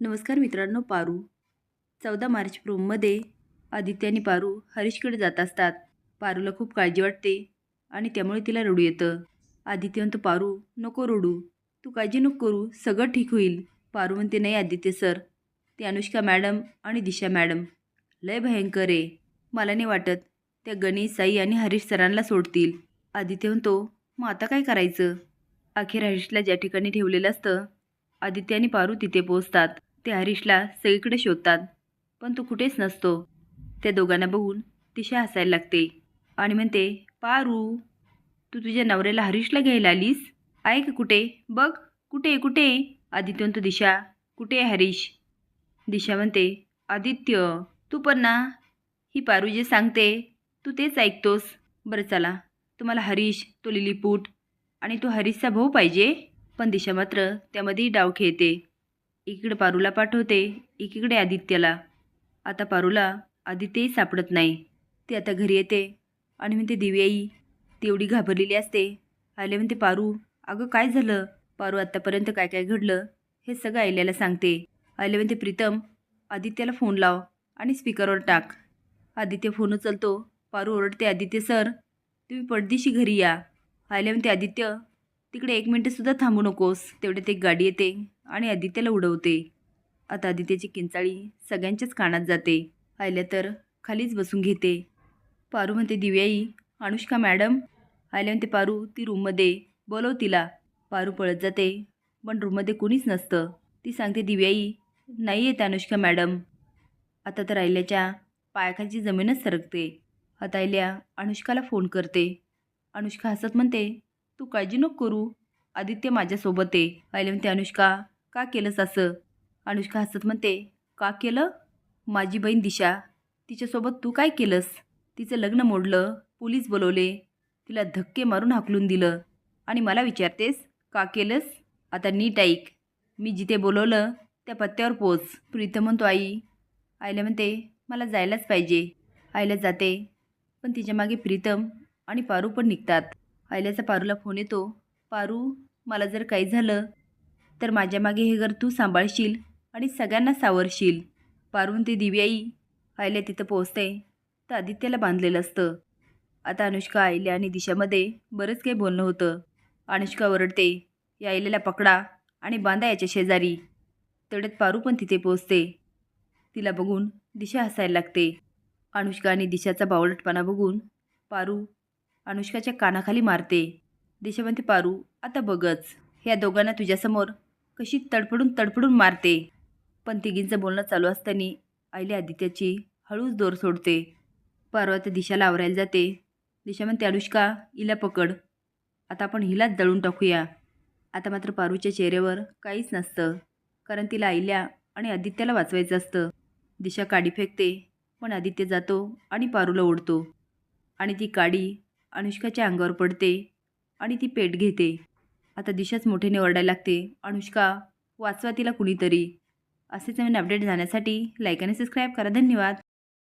नमस्कार मित्रांनो पारू. चौदा मार्च प्रोममध्ये आदित्य आणि पारू हरीशकडे जात असतात. पारूला खूप काळजी वाटते आणि त्यामुळे तिला रडू येतं. आदित्य म्हणतो पारू नको रडू. तू काळजी नको करू. सगळं ठीक होईल. पारू म्हणते नाही आदित्य सर. ते अनुष्का मॅडम आणि दिशा मॅडम. लय भयंकर आहे. मला नाही वाटत त्या गणेश साई आणि हरीश सरांना सोडतील. आदित्य म्हणतो मग आता काय करायचं? अखेर हरीशला ज्या ठिकाणी ठेवलेलं असतं आदित्य आणि पारू तिथे पोहोचतात. ते हरीशला सगळीकडे शोधतात पण तो कुठेच नसतो. त्या दोघांना बघून दिशा हसायला लागते आणि म्हणते पारू तू तुझ्या नवऱ्याला हरीशला घ्यायला आलीस? आहे का कुठे? बघ कुठे कुठे आदित्य म्हणतो दिशा. कुठे आहे हरीश? दिशा म्हणते आदित्य तू पण ना. ही पारू जे सांगते तू तेच ऐकतोस. बरं चला तुम्हाला हरीश तो लिलीपूट आणि तो हरीशचा भाऊ पाहिजे. पण दिशा मात्र त्यामध्येही डाव खेळते. एकीकडे पारूला पाठवते एकीकडे आदित्यला. आता पारूला आदित्यही सापडत नाही. ते आता घरी येते आणि म्हणते दिव्याई तेवढी घाबरलेली असते. आले म्हणते पारू अगं काय झालं? पारू आत्तापर्यंत काय काय घडलं? हे सगळं आयल्याला सांगते. आले म्हणते प्रीतम आदित्याला फोन लाव आणि स्पीकरवर टाक. आदित्य फोन उचलतो. पारू ओरडते आदित्य सर तुम्ही पडदिशी घरी या. आयल्या म्हणते आदित्य तिकडे एक मिनटंसुद्धा थांबू नकोस. तेवढ्यात एक गाडी येते. आणि आदित्यला उडवते. आता आदित्यची किंचाळी सगळ्यांच्याच कानात जाते. आयल्या तर खालीच बसून घेते. पारू म्हणते दिव्याई अनुष्का मॅडम. आयल्या म्हणते पारू ती रूममध्ये. बोलव तिला. पारू पळत जाते पण रूममध्ये कोणीच नसतं. ती सांगते दिव्याई नाही येत अनुष्का मॅडम. आता तर आयल्याच्या पायाखालची जमीनच सरकते. आता आयल्या अनुष्काला फोन करते. अनुष्का हसत म्हणते तू काळजी नको करू. आदित्य माझ्यासोबत आहे. आयल्या म्हणते अनुष्का का केलंस असं? अनुष्का हसत म्हणते का केलं? माझी बहीण दिशा तिच्यासोबत तू काय केलंस? तिचं लग्न मोडलं पोलीस बोलवले तिला धक्के मारून हाकलून दिलं. आणि मला विचारतेस का केलंस? आता नीट ऐक. मी जिथे बोलवलं त्या पत्त्यावर पोच. प्रीतम म्हणतो आई. आईला म्हणते मला जायलाच पाहिजे. आईला जाते. पण तिच्यामागे प्रीतम आणि पारू पण निघतात. आयल्याचा पारूला फोन येतो पारू मला जर काही झालं तर माझ्यामागे हे घर तू सांभाळशील आणि सगळ्यांना सावरशील. पारून ती दिव्याई आयल्या तिथं पोहोचते. तर आदित्याला बांधलेलं असतं. आता अनुष्का आयल्या आणि दिशामध्ये बरंच काही बोलणं होतं. अनुष्का ओरडते या आयल्याला पकडा आणि बांधा याच्या शेजारी. तेवढ्यात पारू पण तिथे पोहोचते. तिला बघून दिशा हसायला लागते. अनुष्का आणि दिशाचा बावळटपणा बघून पारू अनुष्काच्या कानाखाली मारते. दिशा म्हणते पारू आता बघच. ह्या दोघांना तुझ्यासमोर कशी तडफडून तडफडून मारते. पण तिघींचं बोलणं चालू असताना आईले आदित्याची हळूच दोर सोडते. पार्वा त्या दिशाला आवरायला जाते. दिशा म्हणते अनुष्का हिला पकड. आता आपण हिलाच दळून टाकूया. आता मात्र पारूच्या चेहऱ्यावर काहीच नसतं. कारण तिला आईल्या आणि आदित्याला वाचवायचं असतं. दिशा काडी फेकते पण आदित्य जातो आणि पारूला ओढतो. आणि ती काडी अनुष्काच्या अंगावर पडते आणि ती पेट घेते. आता दिशाच मोठ्याने ओरडायला लागते. अनुष्का वाचवा तिला कुणीतरी. असेच नवीन अपडेट जाण्यासाठी लाईक आणि सबस्क्राईब करा. धन्यवाद.